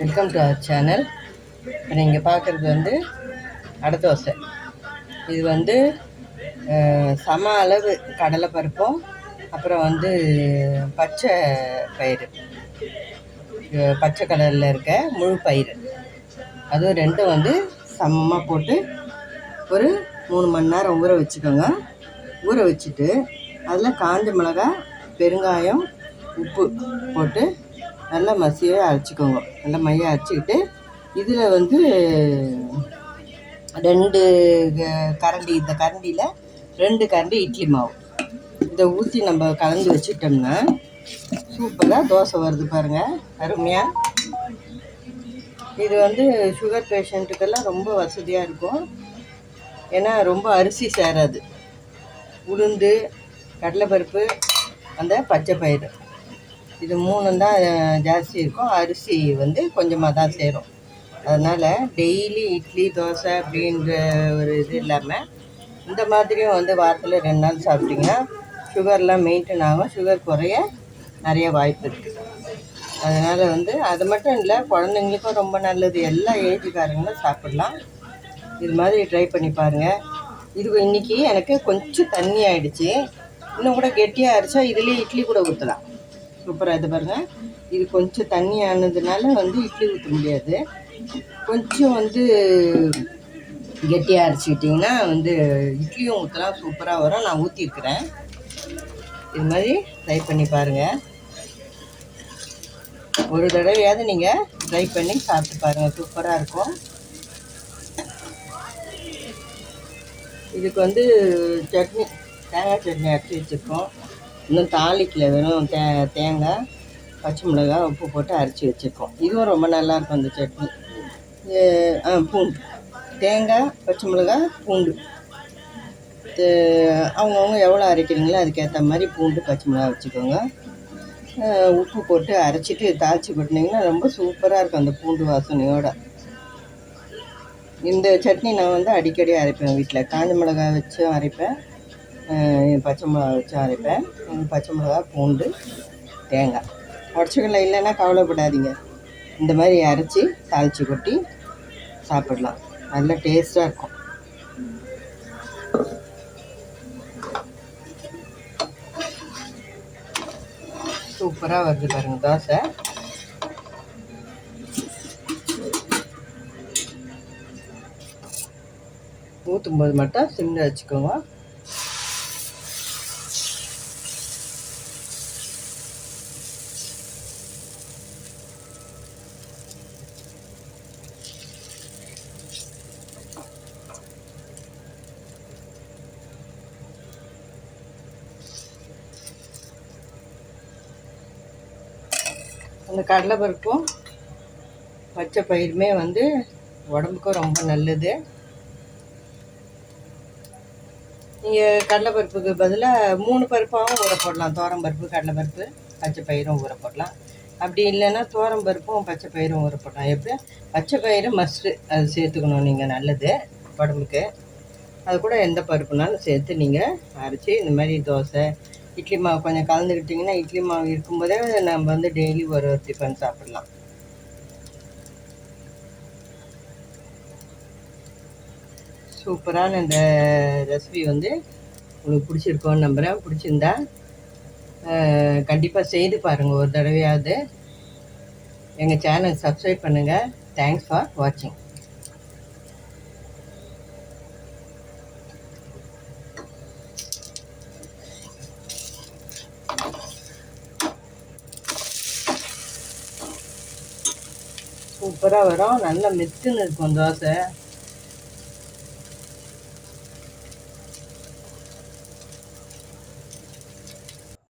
Welcome to our channel இப்போ நீங்கள் பார்க்குறது வந்து அடை தோசை இது வந்து சம அளவு கடலை பருப்பும் அப்புறம் வந்து பச்சை பயிறு. பச்சை கலரில் இருக்க முழு பயிறு. அதுவும் ரெண்டும் வந்து சமமாக போட்டு ஒரு மூணு மணி நேரம் ஊற வச்சுக்கோங்க. ஊற வச்சுட்டு அதில் காஞ்ச மிளகாய் பெருங்காயம் உப்பு போட்டு நல்லா மசிய அரைச்சிக்கோங்க. நல்லா மைய அரைச்சிக்கிட்டு இதில் வந்து ரெண்டு க- கரண்டி இந்த கரண்டியில் ரெண்டு கரண்டி இட்லி மாவு. இதை ஊற்றி நம்ம கலந்து வச்சுட்டோம்னா சூப்பராக தோசை வருது பாருங்கள் அருமையாக இது வந்து சுகர் பேஷண்ட்டுக்கெல்லாம் ரொம்ப வசதியாக இருக்கும். ஏன்னா ரொம்ப அரிசி சேராது உளுந்து கடலைப்பருப்பு அந்த பச்சை பயிறு. இது மூணும் தான் ஜாஸ்தி இருக்கும். அரிசி வந்து கொஞ்சமாக தான் சேரும். அதனால் டெய்லி இட்லி தோசை அப்படின்ற ஒரு இது இல்லாமல் இந்த மாதிரியும் வந்து வாரத்தில் ரெண்டு நாள் சாப்பிட்டிங்கன்னா சுகர்லாம் மெயின்டைன் ஆகும் சுகர் குறைய நிறைய வாய்ப்பு இருக்குது அதனால் வந்து அது மட்டும் இல்லை குழந்தைங்களுக்கும் ரொம்ப நல்லது. எல்லா ஏஜுக்காரங்களும் சாப்பிடலாம். இது மாதிரி ட்ரை பண்ணி பாருங்கள் இது இன்னைக்கு எனக்கு கொஞ்சம் தண்ணி ஆகிடுச்சி இன்னும் கூட கெட்டியாக அரைச்சா இதுலேயே இட்லி கூட ஊற்றலாம் சூப்பராக இது பாருங்கள் இது கொஞ்சம் தண்ணி ஆனதுனால வந்து இட்லி ஊற்ற முடியாது. கொஞ்சம் வந்து கெட்டியாக அரைச்சிக்கிட்டிங்கன்னா வந்து இட்லியும் ஊற்றலாம் சூப்பராக வரும். நான் ஊற்றிருக்கிறேன் இது மாதிரி ட்ரை பண்ணி பாருங்கள் ஒரு தடவையாவது நீங்கள் ட்ரை பண்ணி சாப்பிட்டு பாருங்கள் சூப்பராக இருக்கும். இதுக்கு வந்து சட்னி தேங்காய் சட்னி அரைச்சி வச்சுருக்கோம். இன்னும் தாளிக்கல வெறும் தே தேங்காய் பச்சை மிளகாய் உப்பு போட்டு அரைச்சி வச்சுருக்கோம். இதுவும் ரொம்ப நல்லாயிருக்கும் அந்த சட்னி. ஆ பூண்டு. தேங்காய் பச்சை மிளகாய் பூண்டு. அவங்கவுங்க எவ்வளோ அரைக்கிறீங்களோ அதுக்கேற்ற மாதிரி பூண்டு பச்சை மிளகாய் வச்சுக்கோங்க. உப்பு போட்டு அரைச்சிட்டு தாளித்து கொட்டினீங்கன்னா ரொம்ப சூப்பராக இருக்கும் அந்த பூண்டு வாசனையோடு. இந்த சட்னி நான் வந்து அடிக்கடி அரைப்பேன் வீட்டில். காஞ்ச மிளகாய் வச்சும் அரைப்பேன். பச்சை மிளகா வச்சும் அரைப்பேன். பச்சை மிளகாய் பூண்டு தேங்காய். உடச்சிக்கல இல்லைன்னா கவலைப்படாதீங்க. இந்த மாதிரி அரைச்சி தாளிச்சு கொட்டி சாப்பிடலாம். நல்ல டேஸ்ட்டாக இருக்கும். சூப்பராக வருது பாருங்கள் தோசை. ஊற்றும் போது மட்டும் சிம்மில் வச்சுக்கோங்க. அந்த கடலைப்பருப்பும் பச்சை பயிருமே வந்து உடம்புக்கும் ரொம்ப நல்லது. நீங்கள் கடலைப்பருப்புக்கு பதிலாக மூணு பருப்பாகவும் ஊற போடலாம். தோரம் பருப்பு கடலைப்பருப்பு பச்சை பயிரும் ஊற போடலாம். அப்படி இல்லைன்னா தோரம் பருப்பும் பச்சை பயிரும் ஊற போடலாம். எப்படி? பச்சை பயிறு மஸ்ட்டு அது சேர்த்துக்கணும் நீங்கள் நல்லது உடம்புக்கு. அது கூட எந்த பருப்புனாலும் சேர்த்து நீங்கள் அரைச்சி இந்த மாதிரி தோசை இட்லி மாவு கொஞ்சம் கலந்துக்கிட்டிங்கன்னா இட்லி மாவு இருக்கும்போதே நம்ம வந்து டெய்லி ஒரு ஒரு டிஃபன் சாப்பிடலாம். சூப்பரான இந்த ரெசிபி வந்து உங்களுக்கு பிடிச்சிருக்கோன்னு நம்புகிறேன் பிடிச்சிருந்தா கண்டிப்பாக செய்து பாருங்கள் ஒரு தடவையாவது. எங்கள் சேனல் சப்ஸ்கிரைப் பண்ணுங்கள் தேங்க்ஸ் ஃபார் வாட்சிங் சூப்பராக வரும். நல்லா மெத்துன்னு இருக்கும் தோசை.